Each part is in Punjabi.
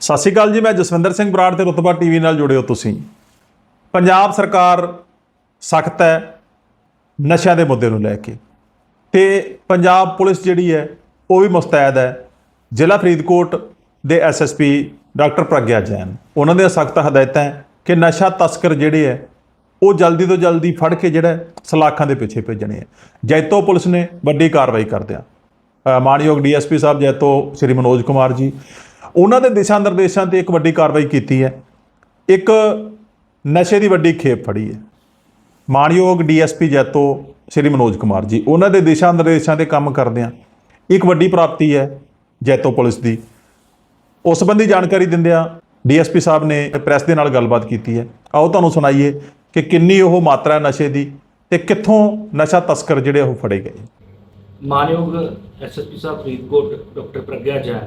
ਸਤਿ ਸ਼੍ਰੀ ਅਕਾਲ ਜੀ ਮੈਂ ਜਸਵਿੰਦਰ ਸਿੰਘ ਬਰਾੜ ਤੇ ਰੁਤਬਾ ਟੀਵੀ ਨਾਲ ਜੁੜੇ ਹੋ ਤੁਸੀਂ। ਪੰਜਾਬ ਸਰਕਾਰ ਸਖਤ ਹੈ ਨਸ਼ਿਆਂ ਦੇ ਮੁੱਦੇ ਨੂੰ ਲੈ ਕੇ। ਤੇ ਪੰਜਾਬ ਪੁਲਿਸ ਜਿਹੜੀ ਹੈ ਉਹ ਵੀ ਮੁਸਤੈਦ ਹੈ। ਜ਼ਿਲ੍ਹਾ ਫਰੀਦਕੋਟ ਦੇ ਐਸਐਸਪੀ ਡਾਕਟਰ ਪ੍ਰਗਿਆ ਜੈਨ ਉਹਨਾਂ ਦੀਆਂ ਸਖਤ ਹਦਾਇਤਾਂ ਹੈ ਕਿ ਨਸ਼ਾ ਤਸਕਰ ਜਿਹੜੇ ਹੈ ਉਹ ਜਲਦੀ ਤੋਂ ਜਲਦੀ ਫੜ ਕੇ ਜਿਹੜਾ ਸਲਾਖਾਂ ਦੇ ਪਿੱਛੇ ਭੇਜਣੇ ਹੈ। ਜੈਤੋ ਪੁਲਿਸ ਨੇ ਵੱਡੀ ਕਾਰਵਾਈ ਕਰਦਿਆਂ। ਅ, ਮਾਣਯੋਗ ਡੀਐਸਪੀ ਸਾਹਿਬ ਜੈਤੋ ਸ਼੍ਰੀ ਮਨੋਜ ਕੁਮਾਰ ਜੀ ਉਹਨਾਂ ਦੇ ਦਿਸ਼ਾ ਨਿਰਦੇਸ਼ਾਂ ਤੇ ਇੱਕ ਵੱਡੀ ਕਾਰਵਾਈ ਕੀਤੀ ਹੈ। ਇੱਕ ਨਸ਼ੇ ਦੀ ਵੱਡੀ ਖੇਪ ਫੜੀ ਹੈ। ਮਾਣਯੋਗ ਡੀਐਸਪੀ ਜੈਤੋ ਸ਼੍ਰੀ ਮਨੋਜ ਕੁਮਾਰ ਜੀ, ਉਹਨਾਂ ਦੇ ਦਿਸ਼ਾ ਨਿਰਦੇਸ਼ਾਂ ਤੇ ਕੰਮ ਕਰਦਿਆਂ ਇੱਕ ਵੱਡੀ ਪ੍ਰਾਪਤੀ ਹੈ ਜੈਤੋ ਪੁਲਿਸ ਦੀ। ਉਸ ਸੰਬੰਧੀ ਜਾਣਕਾਰੀ ਦਿੰਦਿਆਂ ਡੀਐਸਪੀ ਸਾਹਿਬ ਨੇ ਪ੍ਰੈਸ ਦੇ ਨਾਲ ਗੱਲਬਾਤ ਕੀਤੀ ਹੈ। ਆਓ ਤੁਹਾਨੂੰ ਸੁਣਾਈਏ ਕਿ ਕਿੰਨੀ ਉਹ ਮਾਤਰਾ ਹੈ ਨਸ਼ੇ ਦੀ ਤੇ ਕਿੱਥੋਂ ਨਸ਼ਾ ਤਸਕਰ ਜਿਹੜੇ ਉਹ ਫੜੇ ਗਏ। ਮਾਨਯੋਗ ਐਸਐਸਪੀ ਸਾਹਿਬ ਫਰੀਦਕੋਟ, ਡਾਕਟਰ ਪ੍ਰਗਿਆ ਜੈਨ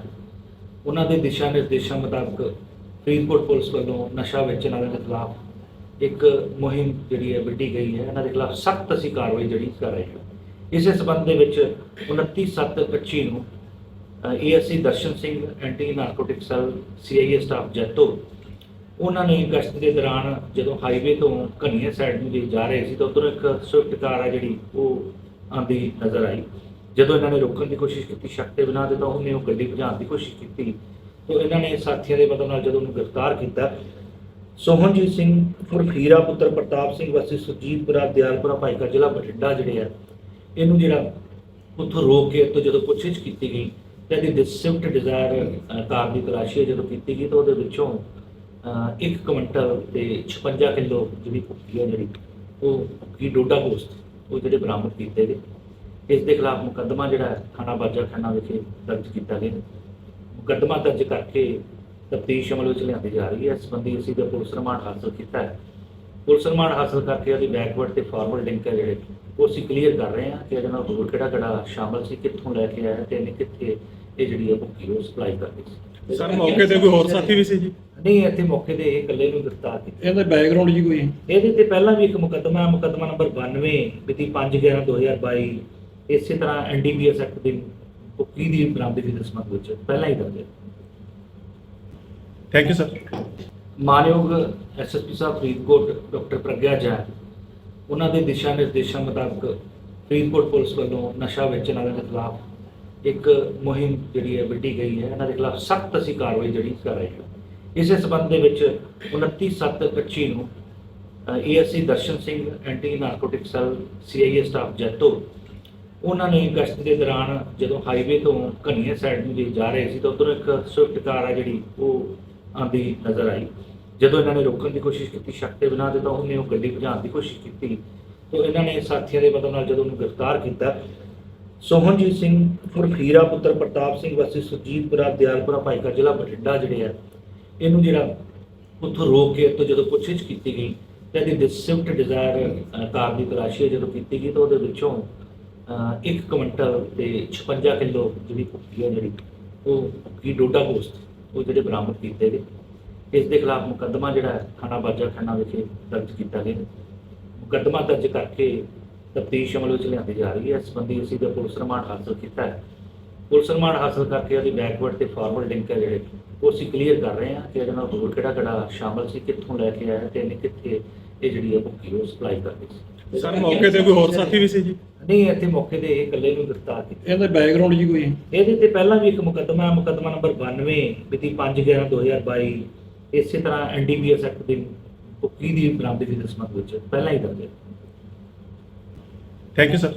ਉਹਨਾਂ ਦੇ ਦਿਸ਼ਾ ਨਿਰਦੇਸ਼ਾਂ ਮੁਤਾਬਕ ਫਰੀਦਕੋਟ ਪੁਲਿਸ ਵੱਲੋਂ ਨਸ਼ਾ ਵੇਚਣ ਵਾਲਿਆਂ ਦੇ ਖਿਲਾਫ ਇੱਕ ਮੁਹਿੰਮ ਜਿਹੜੀ ਹੈ ਵਿੱਢੀ ਗਈ ਹੈ। ਇਹਨਾਂ ਦੇ ਖਿਲਾਫ ਸਖਤ ਅਸੀਂ ਕਾਰਵਾਈ ਜਿਹੜੀ ਕਰ ਰਹੇ ਹਾਂ। ਇਸੇ ਸਬੰਧ ਦੇ ਵਿੱਚ 29/7/25 ਨੂੰ ASC Darshan Singh, anti narcotic cell, CIA staff Jaito, ਉਹਨਾਂ ਨੇ ਗਸ਼ਤ ਦੇ ਦੌਰਾਨ ਜਦੋਂ ਹਾਈਵੇ ਤੋਂ ਘਨੀਆ ਸਾਈਡ ਨੂੰ ਜੇ ਜਾ ਰਹੇ ਸੀ ਤਾਂ ਉਧਰੋਂ ਇੱਕ ਸਵਿਫਟ ਕਾਰ ਆ ਜਿਹੜੀ ਉਹ ਆਂਦੀ ਨਜ਼ਰ ਆਈ। ਜਦੋਂ ਇਹਨਾਂ ਨੇ ਰੋਕਣ ਦੀ ਕੋਸ਼ਿਸ਼ ਕੀਤੀ ਸ਼ੱਕ ਦੇ ਬਿਨਾਂ ਤੇ ਤਾਂ ਉਹਨੇ ਉਹ ਗੱਡੀ ਭਜਾਉਣ ਦੀ ਕੋਸ਼ਿਸ਼ ਕੀਤੀ। ਤਾਂ ਇਹਨਾਂ ਨੇ ਸਾਥੀਆਂ ਦੇ ਮਦਦ ਨਾਲ ਜਦੋਂ ਉਹਨੂੰ ਗ੍ਰਿਫਤਾਰ ਕੀਤਾ ਸੋਹਨਜੀਤ ਸਿੰਘ ਫੁਰਖੀਰਾ ਪੁੱਤਰ ਪ੍ਰਤਾਪ ਸਿੰਘ ਵਾਸੀ ਸੁਰਜੀਤਪੁਰਾ ਦਿਆਲਪੁਰਾ ਭਾਈਕਾ ਜ਼ਿਲ੍ਹਾ ਬਠਿੰਡਾ ਜਿਹੜੇ ਆ ਇਹਨੂੰ ਜਿਹੜਾ ਉੱਥੋਂ ਰੋਕ ਕੇ ਤੋਂ ਜਦੋਂ ਪੁੱਛਿਸ਼ ਕੀਤੀ ਗਈ ਤੇ ਇਹਦੀ ਸਵਿਫਟ ਡਿਜ਼ਾਇਰ ਕਾਰ ਦੀ ਤਲਾਸ਼ੀ ਜਦੋਂ ਕੀਤੀ ਗਈ ਤਾਂ ਉਹਦੇ ਵਿੱਚੋਂ ਅਹ, ਇੱਕ ਕੁਇੰਟਲ ਤੇ 56 ਕਿਲੋ ਜਿਹੜੀ ਕੁੱਕੀ ਹੈ ਜਿਹੜੀ ਉਹ ਕੁੱਕੀ ਡੋਡਾ ਪੋਸਟ ਉਹ ਜਿਹੜੇ ਬਰਾਮਦ ਕੀਤੇ ਗਏ। ਇਸ ਦੇ ਖਿਲਾਫ ਮੁਕੱਦਮਾ ਜਿਹੜਾ ਥਾਣਾ ਬਾਜਾ ਖੰਨਾ ਵਿਖੇ ਦਰਜ ਕੀਤਾ ਗਿਆ ਮੁਕੱਦਮਾ ਦਰਜ ਕਰਕੇ ਤਫਤੀਸ਼ ਅਮਲ ਵਿੱਚ ਲਿਆਂਦੀ ਜਾ ਰਹੀ ਹੈ। ਇਸ ਸੰਬੰਧੀ ਅਸੀਂ ਦਾ ਪੁਲਿਸ ਰਿਮਾਂਡ ਹਾਸਲ ਕੀਤਾ ਹੈ। ਪੁਲਿਸ ਰਿਮਾਂਡ ਹਾਸਲ ਕਰਕੇ ਉਹਦੀ ਬੈਕਵਰਡ ਤੇ ਫਾਰਵਰਡ ਲਿੰਕ ਹੈ ਜਿਹੜੇ ਉਹ ਅਸੀਂ ਕਲੀਅਰ ਕਰ ਰਹੇ ਹਾਂ ਕਿ ਇਹਦੇ ਨਾਲ ਹੋਰ ਕਿਹੜਾ ਕਿਹੜਾ ਸ਼ਾਮਲ ਸੀ ਕਿੱਥੋਂ ਲੈ ਕੇ ਆਇਆ ਤੇ ਇਹਨੇ ਕਿੱਥੇ ਇਹ ਜਿਹੜੀ ਹੈ ਭੁੱਕੀ ਉਹ ਸਪਲਾਈ ਕਰਦੀ ਸੀ। ਸਰ ਮੌਕੇ ਤੇ ਕੋਈ ਹੋਰ ਸਾਥੀ ਵੀ ਸੀ ਜੀ? ਨਹੀਂ ਇੱਥੇ ਮੌਕੇ ਤੇ ਇਹ ਇਕੱਲੇ ਨੂੰ ਗ੍ਰਿਫਤਾਰ ਕੀਤਾ ਇਹਦਾ ਬੈਕਗ੍ਰਾਉਂਡ ਜੀ ਕੋਈ? ਇਹਦੇ ਤੇ ਪਹਿਲਾਂ ਵੀ ਇੱਕ ਮੁਕੱਦਮਾ ਹੈ ਮੁਕੱਦਮਾ ਨੰਬਰ 92 ਮਿਤੀ 5/11/2022 ਇਸੇ ਤਰ੍ਹਾਂ ਐਨਡੀਪੀਐਸ ਐਕਟ ਦੀ ਭੁੱਕੀ ਦੀ ਬਰਾਮਦਗੀ ਦੇ ਸੰਬੰਧ ਵਿੱਚ ਪਹਿਲਾਂ ਹੀ ਦਰਜ ਹੈ ਥੈਂਕ ਯੂ ਸਰ ਮਾਨਯੋਗ ਐਸਐਸਪੀ ਸਾਹਿਬ ਫਰੀਦਕੋਟ ਡਾਕਟਰ ਪ੍ਰਗਿਆ ਜੈਨ ਉਹਨਾਂ ਦੇ ਦਿਸ਼ਾ ਨਿਰਦੇਸ਼ਾਂ ਮੁਤਾਬਕ ਫਰੀਦਕੋਟ ਪੁਲਿਸ ਵੱਲੋਂ ਨਸ਼ਾ ਵੇਚਣ ਵਾਲਿਆਂ ਦੇ ਖਿਲਾਫ ਇੱਕ ਮੁਹਿੰਮ ਜਿਹੜੀ ਹੈ ਵਿੱਢੀ ਗਈ ਹੈ। ਇਹਨਾਂ ਦੇ ਖਿਲਾਫ ਸਖਤ ਅਸੀਂ ਕਾਰਵਾਈ ਜਿਹੜੀ ਕਰ ਰਹੇ ਹਾਂ। ਇਸੇ ਸਬੰਧ ਦੇ ਵਿੱਚ 29/7/25 ਨੂੰ ASC Darshan Singh anti narcotic cell CIA staff Jaito ਉਹਨਾਂ ਨੇ ਗਸ਼ਤ ਦੇ ਦੌਰਾਨ ਜਦੋਂ ਹਾਈਵੇ ਤੋਂ ਘਨੀਆ ਸਾਈਡ ਨੂੰ ਜੇ ਜਾ ਰਹੇ ਸੀ ਤਾਂ ਉਧਰੋਂ ਇੱਕ ਸਵਿਫਟ ਕਾਰ ਆ ਜਿਹੜੀ ਉਹ ਆਂਦੀ ਨਜ਼ਰ ਆਈ। ਜਦੋਂ ਇਹਨਾਂ ਨੇ ਰੋਕਣ ਦੀ ਕੋਸ਼ਿਸ਼ ਕੀਤੀ, ਸ਼ੱਕ ਦੇ ਬਿਨਾਂ ਤੇ ਤਾਂ ਉਹਨੇ ਉਹ ਗੱਡੀ ਭਜਾਉਣ ਦੀ ਕੋਸ਼ਿਸ਼ ਕੀਤੀ। ਤਾਂ ਇਹਨਾਂ ਨੇ ਸਾਥੀਆਂ ਦੇ ਮਦਦ ਨਾਲ ਜਦੋਂ ਉਹਨੂੰ ਗ੍ਰਿਫਤਾਰ ਕੀਤਾ ਸੋਹਨਜੀਤ ਸਿੰਘ ਫੁਰਖੀਰਾ ਪੁੱਤਰ ਪ੍ਰਤਾਪ ਸਿੰਘ, ਵਾਸੀ ਸੁਰਜੀਤਪੁਰਾ, ਦਿਆਲਪੁਰਾ, ਭਾਈਕਾ ਜ਼ਿਲ੍ਹਾ ਬਠਿੰਡਾ ਜਿਹੜੇ ਆ, ਇਹਨੂੰ ਜਿਹੜਾ ਉੱਥੋਂ ਰੋਕ ਕੇ ਤੋਂ ਜਦੋਂ ਪੁੱਛਿਸ਼ ਕੀਤੀ ਗਈ, ਤੇ ਇਹਦੀ ਸਵਿਫਟ ਡਿਜ਼ਾਇਰ ਕਾਰ ਦੀ ਤਲਾਸ਼ੀ ਜਦੋਂ ਕੀਤੀ ਗਈ, ਤਾਂ ਉਹਦੇ ਵਿੱਚੋਂ ਅਹ, ਇੱਕ ਕੁਇੰਟਲ ਤੇ 56 ਕਿਲੋ ਜਿਹੜੀ ਕੁੱਕੀ ਹੈ ਜਿਹੜੀ ਉਹ ਕੁੱਕੀ ਡੋਡਾ ਪੋਸਟ ਉਹ ਜਿਹੜੇ ਬਰਾਮਦ ਕੀਤੇ ਗਏ। ਇਸ ਦੇ ਖਿਲਾਫ ਮੁਕੱਦਮਾ ਜਿਹੜਾ ਹੈ ਥਾਣਾ ਬਾਜਾ ਖੰਨਾ ਵਿਖੇ ਦਰਜ ਕੀਤਾ ਗਿਆ। ਮੁਕੱਦਮਾ ਦਰਜ ਕਰਕੇ ਤਫਤੀਸ਼ ਅਮਲ ਵਿੱਚ ਲਿਆਂਦੀ ਜਾ ਰਹੀ ਹੈ। ਇਸ ਸੰਬੰਧੀ ਅਸੀਂ ਦਾ ਪੁਲਿਸ ਰਿਮਾਂਡ ਹਾਸਲ ਕੀਤਾ ਹੈ। ਪੁਲਿਸ ਰਿਮਾਂਡ ਹਾਸਲ ਕਰਕੇ ਉਹਦੀ ਬੈਕਵਰਡ ਤੇ ਫਾਰਵਰਡ ਲਿੰਕ ਹੈ ਜਿਹੜੇ ਉਹ ਅਸੀਂ ਕਲੀਅਰ ਕਰ ਰਹੇ ਹਾਂ ਕਿ ਇਹਦੇ ਨਾਲ ਹੋਰ ਕਿਹੜਾ ਕਿਹੜਾ ਸ਼ਾਮਲ ਸੀ ਕਿੱਥੋਂ ਲੈ ਕੇ ਆਇਆ ਤੇ ਇਹਨੇ ਕਿੱਥੇ ਇਹ ਜਿਹੜੀ ਹੈ ਭੁੱਕੀ ਉਹ ਸਪਲਾਈ ਕਰਦੀ ਸੀ ਸਰ ਮੌਕੇ ਤੇ ਕੋਈ ਹੋਰ ਸਾਥੀ ਵੀ ਸੀ ਜੀ? ਨਹੀਂ ਇੱਥੇ ਮੌਕੇ ਤੇ ਇਹ ਇਕੱਲੇ ਨੂੰ ਗ੍ਰਿਫਤਾਰ ਕੀਤਾ। ਇਹਦਾ ਬੈਕਗ੍ਰਾਉਂਡ ਜੀ ਕੋਈ? ਇਹਦੇ ਤੇ ਪਹਿਲਾਂ ਵੀ ਇੱਕ ਮੁਕੱਦਮਾ ਹੈ ਮੁਕੱਦਮਾ ਨੰਬਰ 92 ਮਿਤੀ 5/11/2022 ਇਸੇ ਤਰ੍ਹਾਂ ਐਨਡੀਪੀਐਸ ਐਕਟ ਦੀ ਭੁੱਕੀ ਦੀ ਬਰਾਮਦਗੀ ਦੇ ਸੰਬੰਧ ਵਿੱਚ ਪਹਿਲਾਂ ਹੀ ਦਰਜ ਹੈ। Thank you sir